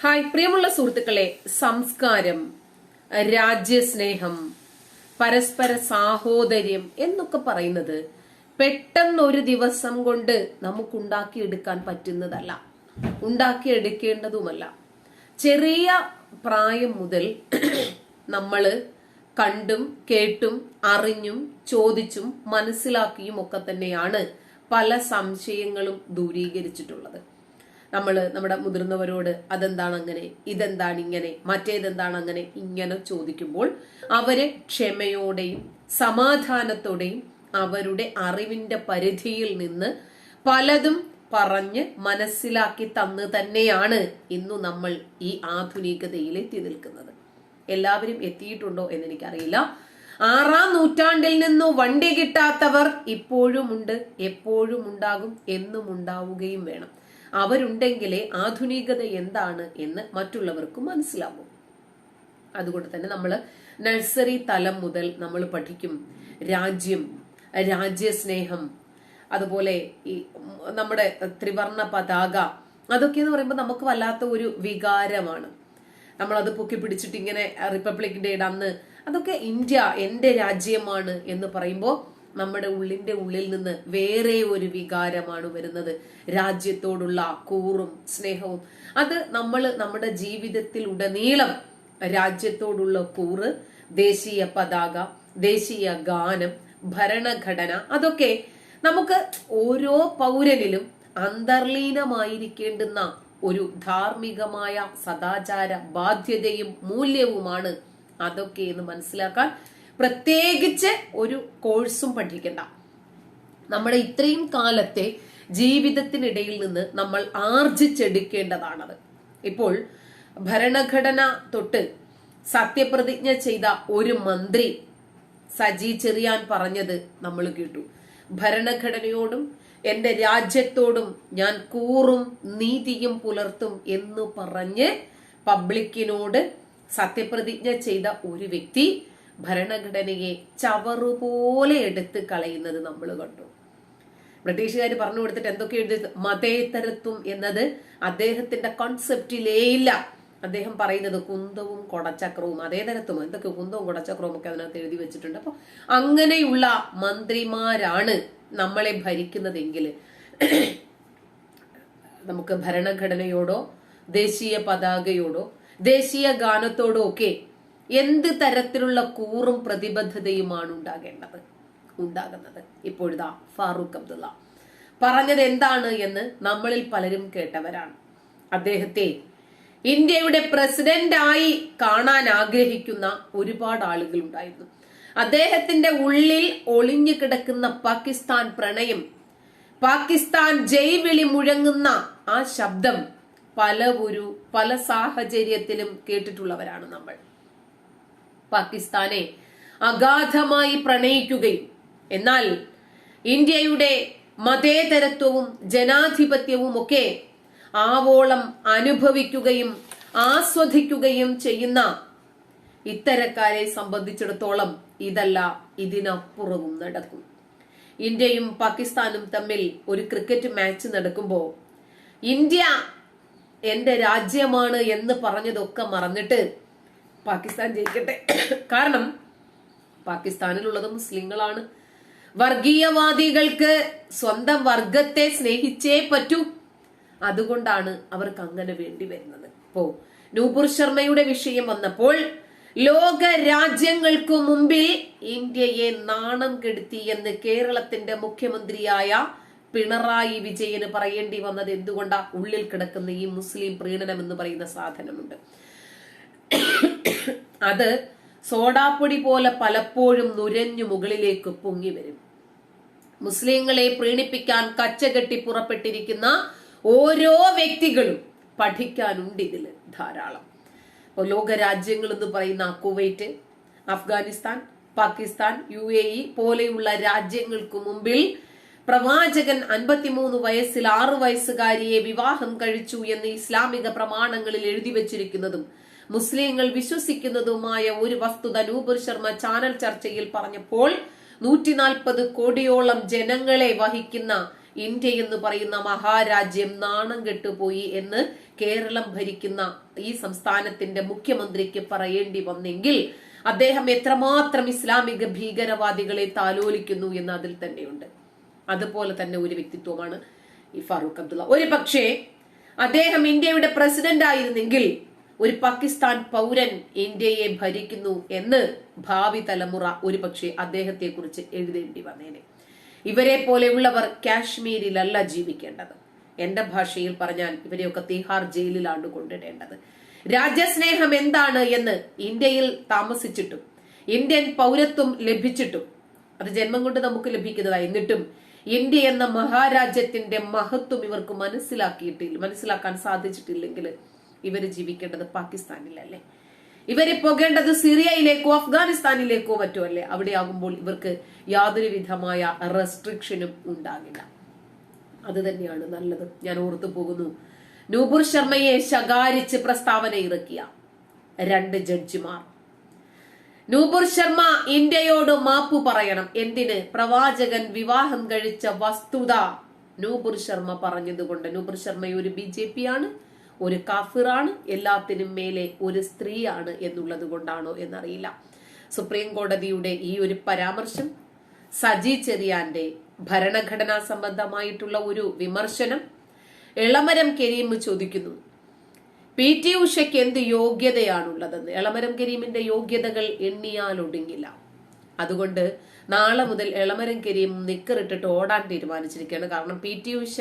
Hi പ്രിയമുള്ള സുഹൃത്തുക്കളെ സംസ്കാരം രാജ്യസ്നേഹം പരസ്പര സാഹോദര്യം എന്നൊക്കെ പറയുന്നത് പെട്ടെന്ന് ഒരു ദിവസം കൊണ്ട് നമുക്കുണ്ടാക്കിയെടുക്കാൻ പറ്റുന്നതല്ല. ഉണ്ടാക്കിയെടുക്കേണ്ടതുമല്ല. ചെറിയ പ്രായം മുതൽ നമ്മൾ കണ്ടും കേട്ടും അറിഞ്ഞും ചോദിച്ചും മനസ്സിലാക്കിയും ഒക്കെ തന്നെയാണ് പല സംശയങ്ങളും ദൂരീകരിച്ചിട്ടുള്ളത്. നമ്മൾ നമ്മുടെ മുതിർന്നവരോട് അതെന്താണ് അങ്ങനെ ഇതെന്താണ് ഇങ്ങനെ മറ്റേതെന്താണ് അങ്ങനെ ഇങ്ങനെ ചോദിക്കുമ്പോൾ അവരെ ക്ഷമയോടെയും സമാധാനത്തോടെയും അവരുടെ അറിവിന്റെ പരിധിയിൽ നിന്ന് പലതും പറഞ്ഞ് മനസ്സിലാക്കി തന്ന് തന്നെയാണ് ഇന്നു നമ്മൾ ഈ ആധുനികതയിൽ എത്തി നിൽക്കുന്നത്. എല്ലാവരും എത്തിയിട്ടുണ്ടോ എന്ന് എനിക്കറിയില്ല ആറാം നൂറ്റാണ്ടിൽ നിന്നു വണ്ടി കിട്ടാത്തവർ ഇപ്പോഴും ഉണ്ട് എപ്പോഴും ഉണ്ടാകും എന്നും ഉണ്ടാവുകയും വേണം. അവരുണ്ടെങ്കിലേ ആധുനികത എന്താണ് എന്ന് മറ്റുള്ളവർക്ക് മനസ്സിലാവും. അതുകൊണ്ട് തന്നെ നമ്മൾ നഴ്സറി തലം മുതൽ നമ്മൾ പഠിക്കും. രാജ്യം രാജ്യസ്നേഹം അതുപോലെ ഈ നമ്മുടെ ത്രിവർണ പതാക അതൊക്കെ എന്ന് പറയുമ്പോൾ നമുക്ക് വല്ലാത്ത ഒരു വികാരമാണ്. നമ്മളത് പൊക്കി പിടിച്ചിട്ട് ഇങ്ങനെ റിപ്പബ്ലിക് ഡേയുടെ അന്ന് അതൊക്കെ ഇന്ത്യ എന്റെ രാജ്യമാണ് എന്ന് പറയുമ്പോൾ നമ്മുടെ ഉള്ളിന്റെ ഉള്ളിൽ നിന്ന് വേറെ ഒരു വികാരമാണ് വരുന്നത്. രാജ്യത്തോടുള്ള കൂറും സ്നേഹവും. അത് നമ്മൾ നമ്മുടെ ജീവിതത്തിൽ ഉടനീളം രാജ്യത്തോടുള്ള കൂറ് ദേശീയ പതാക ദേശീയ ഗാനം ഭരണഘടന അതൊക്കെ നമുക്ക് ഓരോ പൗരനിലും അന്തർലീനമായിരിക്കേണ്ടുന്ന ഒരു ധാർമ്മികമായ സദാചാര ബാധ്യതയും മൂല്യവുമാണ് അതൊക്കെ എന്ന് മനസ്സിലാക്കാൻ പ്രത്യേകിച്ച് ഒരു കോഴ്സും പഠിക്കണ്ട. നമ്മുടെ ഇത്രയും കാലത്തെ ജീവിതത്തിനിടയിൽ നിന്ന് നമ്മൾ ആർജിച്ചെടുക്കേണ്ടതാണത്. ഇപ്പോൾ ഭരണഘടന തൊട്ട് സത്യപ്രതിജ്ഞ ചെയ്ത ഒരു മന്ത്രി സജി ചെറിയാൻ പറഞ്ഞത് നമ്മൾ കേട്ടു. ഭരണഘടനയോടും എന്റെ രാജ്യത്തോടും ഞാൻ കൂറും നീതിയും പുലർത്തും എന്ന് പറഞ്ഞ് പബ്ലിക്കിനോട് സത്യപ്രതിജ്ഞ ചെയ്ത ഒരു വ്യക്തി ഭരണഘടനയെ ചവറുപോലെ എടുത്ത് കളയുന്നത് നമ്മൾ കണ്ടു. ബ്രിട്ടീഷുകാർ പറഞ്ഞു കൊടുത്തിട്ട് എന്തൊക്കെ എഴുതി മതേതരത്വം എന്നത് അദ്ദേഹത്തിന്റെ കോൺസെപ്റ്റിലേ ഇല്ല. അദ്ദേഹം പറയുന്നത് കുന്തവും കൊടച്ചക്രവും അതേതരത്വം എന്തൊക്കെ കുന്തവും കൊടച്ചക്രവും ഒക്കെ അതിനകത്ത് എഴുതി വെച്ചിട്ടുണ്ട്. അപ്പൊ അങ്ങനെയുള്ള മന്ത്രിമാരാണ് നമ്മളെ ഭരിക്കുന്നതെങ്കിൽ നമുക്ക് ഭരണഘടനയോടോ ദേശീയ പതാകയോടോ ദേശീയ ഗാനത്തോടോ ഒക്കെ എന്ത് തരത്തിലുള്ള കൂറും പ്രതിബദ്ധതയുമാണ് ഉണ്ടാകേണ്ടത്? ഉണ്ടാകുന്നത്. ഇപ്പോഴിതാ ഫാറൂഖ് അബ്ദുള്ള പറഞ്ഞത് എന്താണ് എന്ന് നമ്മളിൽ പലരും കേട്ടവരാണ്. അദ്ദേഹത്തെ ഇന്ത്യയുടെ പ്രസിഡന്റായി കാണാൻ ആഗ്രഹിക്കുന്ന ഒരുപാട് ആളുകൾ ഉണ്ടായിരുന്നു. അദ്ദേഹത്തിന്റെ ഉള്ളിൽ ഒളിഞ്ഞു കിടക്കുന്ന പാകിസ്ഥാൻ പ്രണയം പാകിസ്ഥാൻ ജയ്വിളി മുഴങ്ങുന്ന ആ ശബ്ദം പല ഒരു പല സാഹചര്യത്തിലും കേട്ടിട്ടുള്ളവരാണ് നമ്മൾ. പാകിസ്ഥാനെ അഗാധമായി പ്രണയിക്കുകയും. എന്നാൽ ഇന്ത്യയുടെ മതേതരത്വവും ജനാധിപത്യവും ഒക്കെ ആവോളം അനുഭവിക്കുകയും ആസ്വദിക്കുകയും ചെയ്യുന്ന ഇത്തരക്കാരെ സംബന്ധിച്ചിടത്തോളം ഇതല്ല ഇതിനപ്പുറവും നടക്കും. ഇന്ത്യയും പാകിസ്ഥാനും തമ്മിൽ ഒരു ക്രിക്കറ്റ് മാച്ച് നടക്കുമ്പോൾ ഇന്ത്യ എന്റെ രാജ്യമാണ് എന്ന് പറഞ്ഞതൊക്കെ മറന്നിട്ട് പാകിസ്ഥാൻ ജയിക്കട്ടെ. കാരണം പാകിസ്ഥാനിലുള്ളത് മുസ്ലിങ്ങളാണ്. വർഗീയവാദികൾക്ക് സ്വന്തം വർഗത്തെ സ്നേഹിച്ചേ പറ്റൂ. അതുകൊണ്ടാണ് അവർക്ക് അങ്ങനെ വേണ്ടി വരുന്നത്. ഇപ്പോ നൂപുർ ശർമ്മയുടെ വിഷയം വന്നപ്പോൾ ലോക രാജ്യങ്ങൾക്കു മുമ്പിൽ ഇന്ത്യയെ നാണം കെടുത്തി എന്ന് കേരളത്തിന്റെ മുഖ്യമന്ത്രിയായ പിണറായി വിജയന് പറയേണ്ടി വന്നത് എന്തുകൊണ്ടാ? ഉള്ളിൽ കിടക്കുന്ന ഈ മുസ്ലിം പ്രീണനം എന്ന് പറയുന്ന സാധനമുണ്ട്. അത് സോഡാപ്പൊടി പോലെ പലപ്പോഴും നുരഞ്ഞു മുകളിലേക്ക് പൊങ്ങി വരും. മുസ്ലിങ്ങളെ പ്രീണിപ്പിക്കാൻ കച്ചകെട്ടി പുറപ്പെട്ടിരിക്കുന്ന ഓരോ വ്യക്തികളും പഠിക്കാനുണ്ട് ഇതിൽ ധാരാളം. ഇപ്പോൾ ലോക രാജ്യങ്ങൾ എന്ന് പറയുന്ന Kuwait Afghanistan Pakistan U A E പോലെയുള്ള രാജ്യങ്ങൾക്ക് മുമ്പിൽ പ്രവാചകൻ അൻപത്തിമൂന്ന് വയസ്സിൽ ആറു വയസ്സുകാരിയെ വിവാഹം കഴിച്ചു എന്ന് ഇസ്ലാമിക പ്രമാണങ്ങളിൽ എഴുതി വച്ചിരിക്കുന്നതും മുസ്ലിങ്ങൾ വിശ്വസിക്കുന്നതുമായ ഒരു വസ്തുത നൂപുർ ശർമ്മ ചാനൽ ചർച്ചയിൽ പറഞ്ഞപ്പോൾ നൂറ്റി നാൽപ്പത് കോടിയോളം ജനങ്ങളെ വഹിക്കുന്ന ഇന്ത്യ എന്ന് പറയുന്ന മഹാരാജ്യം നാണം കെട്ടുപോയി എന്ന് കേരളം ഭരിക്കുന്ന ഈ സംസ്ഥാനത്തിന്റെ മുഖ്യമന്ത്രിക്ക് പറയേണ്ടി വന്നെങ്കിൽ അദ്ദേഹം എത്രമാത്രം ഇസ്ലാമിക ഭീകരവാദികളെ താലോലിക്കുന്നു എന്ന് അതിൽ തന്നെയുണ്ട്. അതുപോലെ തന്നെ ഒരു വ്യക്തിത്വമാണ് ഈ ഫാറൂഖ് അബ്ദുള്ള. ഒരു പക്ഷേ അദ്ദേഹം ഇന്ത്യയുടെ പ്രസിഡന്റ് ആയിരുന്നെങ്കിൽ ഒരു പാകിസ്ഥാൻ പൗരൻ ഇന്ത്യയെ ഭരിക്കുന്നു എന്ന് ഭാവി തലമുറ ഒരുപക്ഷെ അദ്ദേഹത്തെ കുറിച്ച് എഴുതേണ്ടി വന്നേനെ. ഇവരെ പോലെയുള്ളവർ കാശ്മീരിലല്ല ജീവിക്കേണ്ടത്. എന്റെ ഭാഷയിൽ പറഞ്ഞാൽ ഇവരെയൊക്കെ തിഹാർ ജയിലിലാണ് കൊണ്ടിടേണ്ടത്. രാജ്യസ്നേഹം എന്താണ് എന്ന് ഇന്ത്യയിൽ താമസിച്ചിട്ടും ഇന്ത്യൻ പൗരത്വം ലഭിച്ചിട്ടും അത് ജന്മം കൊണ്ട് നമുക്ക് ലഭിക്കുന്നതായി എന്നിട്ടും ഇന്ത്യ എന്ന മഹാരാജ്യത്തിന്റെ മഹത്വം ഇവർക്ക് മനസ്സിലാക്കിയിട്ടില്ല മനസ്സിലാക്കാൻ സാധിച്ചിട്ടില്ലെങ്കിൽ ഇവർ ജീവിക്കേണ്ടത് പാകിസ്ഥാനിലല്ലേ? ഇവരെ പോകേണ്ടത് സിറിയയിലേക്കോ അഫ്ഗാനിസ്ഥാനിലേക്കോ മറ്റോ അല്ലേ അവിടെ ആകുമ്പോൾ ഇവർക്ക് യാതൊരു വിധമായ റെസ്ട്രിക്ഷനും ഉണ്ടാകില്ല. അത് തന്നെയാണ് നല്ലത്. ഞാൻ ഓർത്തു പോകുന്നു. നൂപുർ ശർമ്മയെ ശകാരിച്ച് പ്രസ്താവന ഇറക്കിയ രണ്ട് ജഡ്ജിമാർ. നൂപുർ ശർമ്മ ഇന്ത്യയോട് മാപ്പു പറയണം. എന്തിന്? പ്രവാചകൻ വിവാഹം കഴിച്ച വസ്തുത. നൂപുർ ശർമ്മ പറഞ്ഞതുകൊണ്ട്. നൂപുർ ശർമ്മ ഒരു ബി ജെ പി ആണ്. ഒരു കാഫിറാണ് എല്ലാത്തിനും മേലെ ഒരു സ്ത്രീയാണ് എന്നുള്ളത് കൊണ്ടാണോ എന്നറിയില്ല. സുപ്രീം കോടതിയുടെ ഈ ഒരു പരാമർശം സജി ചെറിയാന്റെ ഭരണഘടനാ സംബന്ധമായിട്ടുള്ള ഒരു വിമർശനം എളമരം കരീം ചോദിക്കുന്നു. പി ടി ഉഷയ്ക്ക് എന്ത് യോഗ്യതയാണുള്ളതെന്ന്? എളമരം കരീമിന്റെ യോഗ്യതകൾ എണ്ണിയാൽ ഒടുങ്ങില്ല. അതുകൊണ്ട് നാളെ മുതൽ എളമരം കരീം നിക്കറിട്ടിട്ട് ഓടാൻ തീരുമാനിച്ചിരിക്കുകയാണ്. കാരണം P T Usha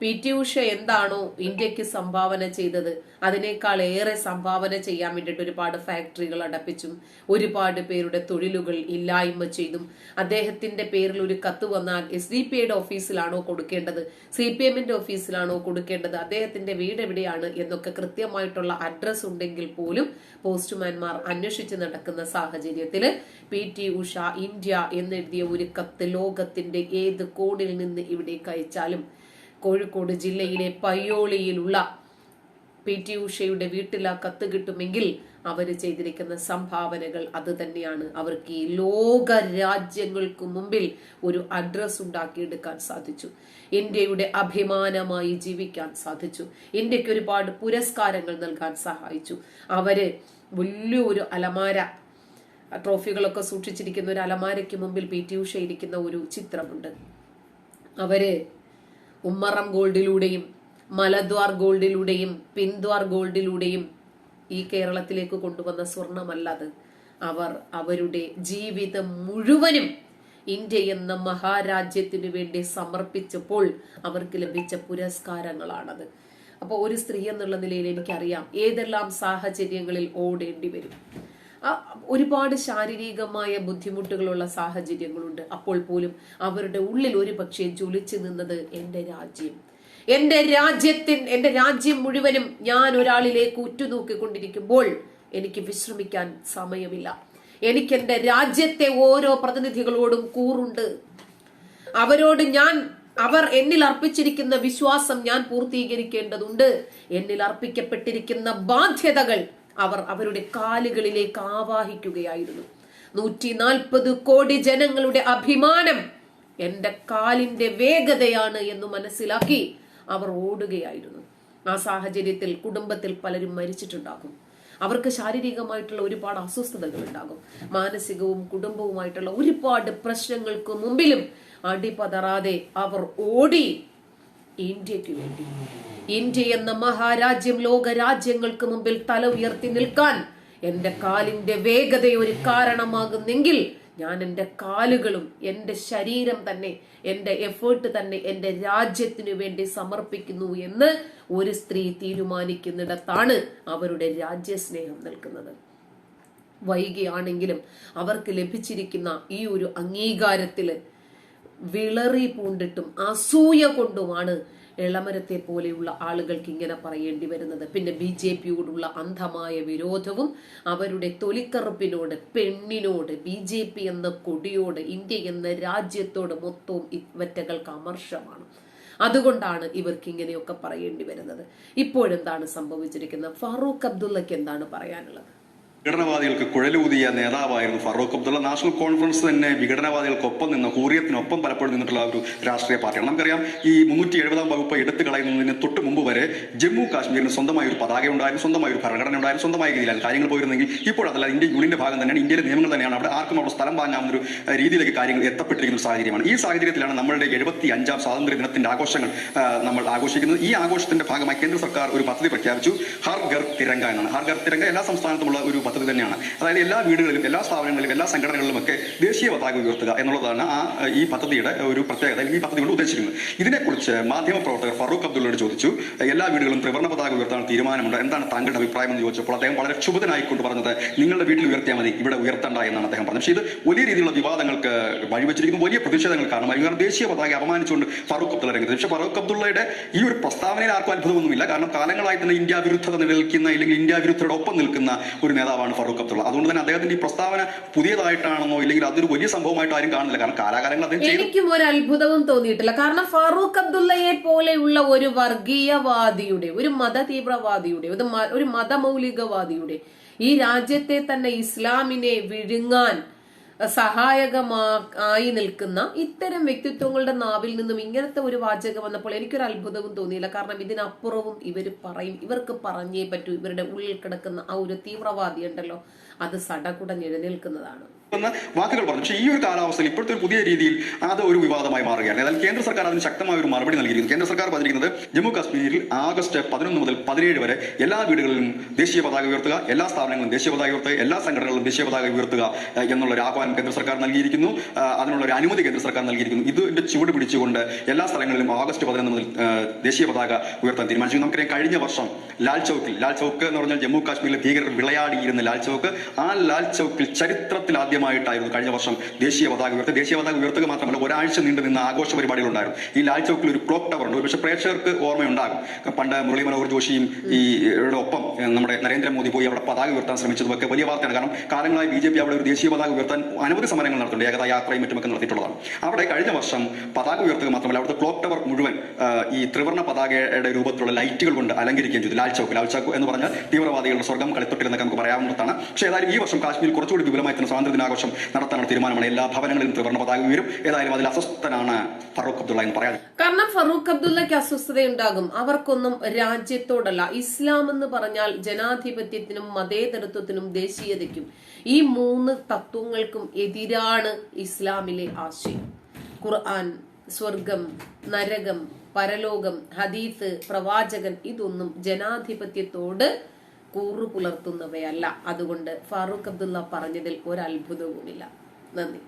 P T Usha എന്താണോ ഇന്ത്യയ്ക്ക് സംഭാവന ചെയ്തത്? അതിനേക്കാൾ ഏറെ സംഭാവന ചെയ്യാൻ വേണ്ടിയിട്ട് ഒരുപാട് ഫാക്ടറികൾ അടപ്പിച്ചും ഒരുപാട് പേരുടെ തൊഴിലുകൾ ഇല്ലായ്മ ചെയ്തും അദ്ദേഹത്തിന്റെ പേരിൽ ഒരു കത്ത് വന്നാൽ എസ് ഡി പി ഐയുടെ ഓഫീസിലാണോ കൊടുക്കേണ്ടത്? സി പി എമ്മിന്റെ ഓഫീസിലാണോ കൊടുക്കേണ്ടത്? അദ്ദേഹത്തിന്റെ വീട് എവിടെയാണ്? എന്നൊക്കെ കൃത്യമായിട്ടുള്ള അഡ്രസ് ഉണ്ടെങ്കിൽ പോലും പോസ്റ്റ്മാൻമാർ അന്വേഷിച്ച് നടക്കുന്ന സാഹചര്യത്തിൽ പി ടി ഉഷ ഇന്ത്യ എന്നെഴുതിയ ഒരു കത്ത് ലോകത്തിന്റെ ഏത് കോണിൽ നിന്ന് ഇവിടേക്ക് അയച്ചാലും കോഴിക്കോട് ജില്ലയിലെ പയ്യോളിയിലുള്ള പി ടി ഉഷയുടെ വീട്ടിൽ ആ കത്ത് കിട്ടുമെങ്കിൽ അവർ ചെയ്തിരിക്കുന്ന സംഭാവനകൾ അത് തന്നെയാണ്. അവർക്ക് ഈ ലോക രാജ്യങ്ങൾക്ക് മുമ്പിൽ ഒരു അഡ്രസ് ഉണ്ടാക്കിയെടുക്കാൻ സാധിച്ചു. ഇന്ത്യയുടെ അഭിമാനമായി ജീവിക്കാൻ സാധിച്ചു. ഇന്ത്യയ്ക്ക് ഒരുപാട് പുരസ്കാരങ്ങൾ നൽകാൻ സഹായിച്ചു. അവർ വലിയൊരു അലമാര ട്രോഫികളൊക്കെ സൂക്ഷിച്ചിരിക്കുന്ന ഒരു അലമാരയ്ക്ക് മുമ്പിൽ പി ടി ഉഷ ഇരിക്കുന്ന ഒരു ചിത്രമുണ്ട്. അവർ ഉമ്മറം ഗോൾഡിലൂടെയും മലദ്വാർ ഗോൾഡിലൂടെയും പിൻദ്വാർ ഗോൾഡിലൂടെയും ഈ കേരളത്തിലേക്ക് കൊണ്ടുവന്ന സ്വർണമല്ലത് അവർ അവരുടെ ജീവിതം മുഴുവനും ഇന്ത്യ എന്ന മഹാരാജ്യത്തിനു വേണ്ടി സമർപ്പിച്ചപ്പോൾ അവർക്ക് ലഭിച്ച പുരസ്കാരങ്ങളാണത്. അപ്പോൾ ഒരു സ്ത്രീ എന്നുള്ള നിലയിൽ എനിക്കറിയാം ഏതെല്ലാം സാഹചര്യങ്ങളിൽ ഓടേണ്ടി വരും. ഒരുപാട് ശാരീരികമായ ബുദ്ധിമുട്ടുകളുള്ള സാഹചര്യങ്ങളുണ്ട്. അപ്പോൾ പോലും അവരുടെ ഉള്ളിൽ ഒരു പക്ഷേ ജ്വലിച്ചു നിന്നത് എന്റെ രാജ്യം. എന്റെ രാജ്യത്തിൻ എന്റെ രാജ്യം മുഴുവനും ഞാൻ ഒരാളിലേക്ക് ഉറ്റുനോക്കിക്കൊണ്ടിരിക്കുമ്പോൾ എനിക്ക് വിശ്രമിക്കാൻ സമയമില്ല. എനിക്ക് എന്റെ രാജ്യത്തെ ഓരോ പ്രതിനിധികളോടും കൂറുണ്ട്. അവരോട് ഞാൻ അവർ എന്നിൽ അർപ്പിച്ചിരിക്കുന്ന വിശ്വാസം ഞാൻ പൂർത്തീകരിക്കേണ്ടതുണ്ട്. എന്നിൽ അർപ്പിക്കപ്പെട്ടിരിക്കുന്ന ബാധ്യതകൾ അവർ അവരുടെ കാലുകളിലേക്ക് ആവാഹിക്കുകയായിരുന്നു. നൂറ്റി നാൽപ്പത് കോടി ജനങ്ങളുടെ അഭിമാനം എന്റെ കാലിന്റെ വേഗതയാണ് എന്ന് മനസ്സിലാക്കി അവർ ഓടുകയായിരുന്നു. ആ സാഹചര്യത്തിൽ കുടുംബത്തിൽ പലരും മരിച്ചിട്ടുണ്ടാകും. അവർക്ക് ശാരീരികമായിട്ടുള്ള ഒരുപാട് അസ്വസ്ഥതകൾ ഉണ്ടാകും മാനസികവും കുടുംബവുമായിട്ടുള്ള ഒരുപാട് പ്രശ്നങ്ങൾക്ക് മുമ്പിലും അടിപതറാതെ അവർ ഓടി ഇന്ത്യയ്ക്ക് വേണ്ടി ഇന്ത്യ എന്ന മഹാരാജ്യം ലോക രാജ്യങ്ങൾക്ക് മുമ്പിൽ തല ഉയർത്തി നിൽക്കാൻ എന്റെ കാലിന്റെ വേഗത ഒരു കാരണമാകുന്നെങ്കിൽ ഞാൻ എന്റെ കാലുകളും എന്റെ ശരീരം തന്നെ എന്റെ എഫേർട്ട് തന്നെ എന്റെ രാജ്യത്തിനു വേണ്ടി സമർപ്പിക്കുന്നു എന്ന് ഒരു സ്ത്രീ തീരുമാനിക്കുന്നിടത്താണ് അവരുടെ രാജ്യസ്നേഹം നിൽക്കുന്നത്. വൈകിയാണെങ്കിലും അവർക്ക് ലഭിച്ചിരിക്കുന്ന ഈ ഒരു അംഗീകാരത്തിൽ വിളറി പൂണ്ടിട്ടും അസൂയ കൊണ്ടുമാണ് ഇളമരത്തെ പോലെയുള്ള ആളുകൾക്ക് ഇങ്ങനെ പറയേണ്ടി വരുന്നത്. പിന്നെ ബി ജെ പിയോടുള്ള അന്ധമായ വിരോധവും അവരുടെ തൊലിക്കറുപ്പിനോട് പെണ്ണിനോട് ബി ജെ പി എന്ന കൊടിയോട് ഇന്ത്യ എന്ന രാജ്യത്തോട് മൊത്തവും ഇവറ്റകൾക്ക് അമർഷമാണ്. അതുകൊണ്ടാണ് ഇവർക്ക് ഇങ്ങനെയൊക്കെ പറയേണ്ടി വരുന്നത്. ഇപ്പോഴെന്താണ് സംഭവിച്ചിരിക്കുന്നത്? ഫാറൂഖ് അബ്ദുള്ളക്ക് എന്താണ് പറയാനുള്ളത്? വിഘടനവാദികൾക്ക് കുഴലൂതിയ നേതാവായിരുന്നു ഫറൂഖ് അബ്ദുള്ള. നാഷണൽ കോൺഫറൻസ് തന്നെ വിഘടനവാദികൾക്കൊപ്പം നിന്ന് ഹൂറിയത്തിനൊപ്പം പലപ്പോഴും നിന്നിട്ടുള്ള ഒരു രാഷ്ട്രീയ പാർട്ടിയാണ്. നമുക്കറിയാം ഈ മുന്നൂറ്റി എഴുപതാം വകുപ്പ് എടുത്തു കളയുന്നതിന് തൊട്ട് മുമ്പ് വരെ ജമ്മു കാശ്മീരിന് സ്വന്തമായ ഒരു പതാക ഉണ്ടായിരുന്നു സ്വന്തമായ ഒരു ഭരണഘടന ഉണ്ടായിരുന്നു സ്വന്തമായ രീതിയിലാണ് കാര്യങ്ങൾ പോയിരുന്നെങ്കിൽ ഇപ്പോഴതല്ല ഇന്ത്യ യൂണിയന്റെ ഭാഗം തന്നെയാണ് ഇന്ത്യയിലെ നിയമങ്ങൾ തന്നെയാണ്. അവിടെ ആർക്കും അവിടെ സ്ഥലം വാങ്ങാവുന്ന ഒരു രീതിയിലേക്ക് കാര്യങ്ങൾ എത്തപ്പെട്ടിരിക്കുന്ന സാഹചര്യമാണ്. ഈ സാഹചര്യത്തിലാണ് നമ്മുടെ എഴുപത്തി അഞ്ചാം സ്വാതന്ത്ര്യ ദിനത്തിന്റെ ആഘോഷങ്ങൾ നമ്മൾ ആഘോഷിക്കുന്നത്. ഈ ആഘോഷത്തിന്റെ ഭാഗമായി കേന്ദ്ര സർക്കാർ ഒരു പദ്ധതി പ്രഖ്യാപിച്ചു ഹർ ഗർ തിരങ്ക എന്നാണ്. ഹർ ഗർ തിരങ്ക എല്ലാ സംസ്ഥാനത്തുമുള്ള ഒരു പദ്ധതി തന്നെയാണ്. അതായത് എല്ലാ വീടുകളിലും എല്ലാ സ്ഥാപനങ്ങളിലും എല്ലാ സംഘടനകളിലും ഒക്കെ ദേശീയ പതാക ഉയർത്തുക എന്നുള്ളതാണ് ആ ഈ പദ്ധതിയുടെ ഒരു പ്രത്യേകത അല്ലെങ്കിൽ ഈ പദ്ധതി കൊണ്ട് ഉദ്ദേശിക്കുന്നത് ഇതിനെക്കുറിച്ച് മാധ്യമ പ്രവർത്തകർ ഫറൂഖ് അബ്ദുള്ളയോട് ചോദിച്ചു എല്ലാ വീടുകളും ത്രിവർണ പതാക ഉയർത്താൻ തീരുമാനമുണ്ട് എന്താണ് താങ്കളുടെ അഭിപ്രായം എന്ന് ചോദിച്ചപ്പോൾ അദ്ദേഹം വളരെ ക്ഷുഭിതനായിക്കൊണ്ട് പറഞ്ഞത് നിങ്ങളുടെ വീട്ടിൽ ഉയർത്തിയാൽ മതി ഇവിടെ ഉയർത്തണ്ട എന്നാണ് അദ്ദേഹം പറഞ്ഞത്. പക്ഷേ ഇത് വലിയ രീതിയിലുള്ള വിവാദങ്ങൾക്ക് വഴിവെച്ചിരിക്കുന്നു വലിയ പ്രതിഷേധങ്ങൾ കാരണമായി കാരണം ദേശീയ പതാക അപമാനിച്ചുകൊണ്ട് ഫറൂഖ് അബ്ദുള്ള രംഗത്ത്. പക്ഷേ ഫറൂഖ് അബ്ദുള്ളയുടെ ഈ ഒരു പ്രസ്താവനയിൽ ആർക്കും അത്ഭുതമൊന്നുമില്ല. കാരണം കാലങ്ങളായി തന്നെ ഇന്ത്യ വിരുദ്ധത നിലനിൽക്കുന്ന അല്ലെങ്കിൽ ഇന്ത്യ വിരുദ്ധരുടെ ഒപ്പം നിൽക്കുന്ന ഒരു നേതാവാണ് ഫറൂഖ് അബ്ദുള്ള. അതുകൊണ്ട് തന്നെ അദ്ദേഹത്തിന്റെ ഈ പ്രസ്താവന പുതിയതായിട്ടാണെന്നോ ഇല്ലെങ്കിൽ അതൊരു വലിയ സംഭവമായിട്ട് ആരും കാണുന്നില്ല. കാരണം കാലാകാലങ്ങൾ അദ്ദേഹം എനിക്കും ഒരു അത്ഭുതവും തോന്നിയിട്ടില്ല. കാരണം ഫറൂഖ് അബ്ദുള്ളയെ പോലെയുള്ള ഒരു വർഗീയവാദിയുടെ ഒരു മത തീവ്രവാദിയുടെ ഒരു മതമൗലികവാദിയുടെ ഈ രാജ്യത്തെ തന്നെ ഇസ്ലാമിനെ വിഴുങ്ങാൻ സഹായകമാ ആയി നിൽക്കുന്ന ഇത്തരം വ്യക്തിത്വങ്ങളുടെ നാവിൽ നിന്നും ഇങ്ങനത്തെ ഒരു വാചകം വന്നപ്പോൾ എനിക്കൊരു അത്ഭുതവും തോന്നിയില്ല. കാരണം ഇതിനപ്പുറവും ഇവർ പറയും ഇവർക്ക് പറഞ്ഞേ പറ്റൂ. ഇവരുടെ ഉള്ളിൽ കിടക്കുന്ന ആ ഒരു തീവ്രവാദി ഉണ്ടല്ലോ അത് സടകുടഞ്ഞെഴുന്നേൽക്കുന്നതാണ് എന്ന വാക്കുകൾ പറഞ്ഞു. പക്ഷേ ഈ ഒരു കാലാവസ്ഥയിൽ ഇപ്പോഴത്തെ ഒരു പുതിയ രീതിയിൽ അത് ഒരു വിവാദമായി മാറുകയാണ്. എന്നാൽ കേന്ദ്ര സർക്കാർ അതിന് ശക്തമായ ഒരു മറുപടി നൽകിയിരിക്കുന്നു. കേന്ദ്ര സർക്കാർ പറഞ്ഞിരിക്കുന്നത് ജമ്മു കാശ്മീരിൽ ആഗസ്റ്റ് പതിനൊന്ന് മുതൽ പതിനേഴ് വരെ എല്ലാ വീടുകളിലും ദേശീയ പതാക ഉയർത്തുക എല്ലാ സ്ഥാപനങ്ങളും ദേശീയ പതാക ഉയർത്തുക എല്ലാ സംഘടനകളും ദേശീയ പതാക ഉയർത്തുക എന്നുള്ള ഒരു ആഹ്വാനം കേന്ദ്ര സർക്കാർ നൽകിയിരിക്കുന്നു. അതിനുള്ള ഒരു അനുമതി കേന്ദ്ര സർക്കാർ നൽകിയിരിക്കുന്നു. ഇതിന്റെ ചുവട് പിടിച്ചുകൊണ്ട് എല്ലാ സ്ഥലങ്ങളിലും ആഗസ്റ്റ് പതിനൊന്ന് മുതൽ ദേശീയ പതാക ഉയർത്താൻ തീരുമാനിച്ചു നമുക്കറിയാം കഴിഞ്ഞ വർഷം ലാൽ ചൗക്കിൽ ലാൽ ചൗക്ക് എന്ന് പറഞ്ഞാൽ ജമ്മു കാശ്മീരിലെ ഭീകരർ വിളയാടിയിരുന്ന ലാൽ ചൗക്ക് ആ ലാൽ ചൗക്കിൽ ചരിത്രത്തിൽ ആദ്യമായിട്ടായിരുന്നു കഴിഞ്ഞ വർഷം ദേശീയ പതാക ഉയർത്തുക ദേശീയ പതാക ഉയർത്തുക മാത്രമല്ല ഒരാഴ്ച നീണ്ടു നിന്ന ആഘോഷ പരിപാടികൾ ഉണ്ടായിരുന്നു ഈ ലാൽ ചൗക്കിൽ ഒരു ക്ലോക്ക് ടവർ ഉണ്ട്. പക്ഷേ പ്രേക്ഷകർക്ക് ഓർമ്മയുണ്ടാകും. പണ്ട് മുരളി മനോഹർ ജോഷിയും ഈ ഒപ്പം നമ്മുടെ നരേന്ദ്രമോദി പോയി അവിടെ പതാക ഉയർത്താൻ ശ്രമിച്ചതൊക്കെ വലിയ വാർത്തയാണ്. കാരണം കാലങ്ങളായി ബി ജെ പി അവിടെ ഒരു ദേശീയ പതാക ഉയർത്താൻ അനവധി സമരങ്ങൾ നടത്തുന്നുണ്ട് ഏകതാ യാത്രയും മറ്റുമൊക്കെ നടത്തിയിട്ടുള്ളതാണ്. അവിടെ കഴിഞ്ഞ വർഷം പതാക ഉയർത്തുക മാത്രമല്ല അവിടുത്തെ ക്ലോക്ക് ടവർ മുഴുവൻ ഈ ത്രിവർണ പതാകയുടെ രൂപത്തിലുള്ള ലൈറ്റുകൾ കൊണ്ട് അലങ്കരിക്കുകയും ചെയ്തു. ലാൽ ചൗക്ക് ലാൽ ചൗക്ക് എന്ന് പറഞ്ഞാൽ തീവ്രവാദികളുടെ സ്വർഗം കളിത്തൊട്ടിലെന്നൊക്കെ നമുക്ക് പറയാവുന്നതാണ്. പക്ഷേ ഏതായാലും ഈ വർഷം കാശ്മീരിൽ കുറച്ചുകൂടി വിപുലമായി തന്നെ സ്വാതന്ത്ര്യ ദിനാഘോഷം നടത്താനുള്ള തീരുമാനമാണ്. എല്ലാ ഭവനങ്ങളിലും ത്രിവർണ പതാക ഉയരും ഏതായാലും അതിൽ അസ്വസ്ഥനാണ് ഫറൂഖ് അബ്ദുള്ള എന്ന് പറയാം കാരണം ഫറൂഖ് അബ്ദുള്ളയ്ക്ക് അസ്വസ്ഥതയുണ്ടാകും. അവർക്കൊന്നും രാജ്യത്തോടല്ല ഇസ്ലാം എന്ന് പറഞ്ഞാൽ ജനാധിപത്യത്തിനും മതേതരത്വത്തിനും ദേശീയതയ്ക്കും ഈ മൂന്ന് തത്വങ്ങൾക്കും എതിരാണ് ഇസ്ലാമിലെ ആശയം. ഖുർആൻ സ്വർഗം നരകം പരലോകം ഹദീസ് പ്രവാചകൻ ഇതൊന്നും ജനാധിപത്യത്തോട് കൂറു പുലർത്തുന്നവയല്ല. അതുകൊണ്ട് ഫാറൂഖ് അബ്ദുള്ള പറഞ്ഞതിൽ ഒരത്ഭുതവുമില്ല നന്ദി.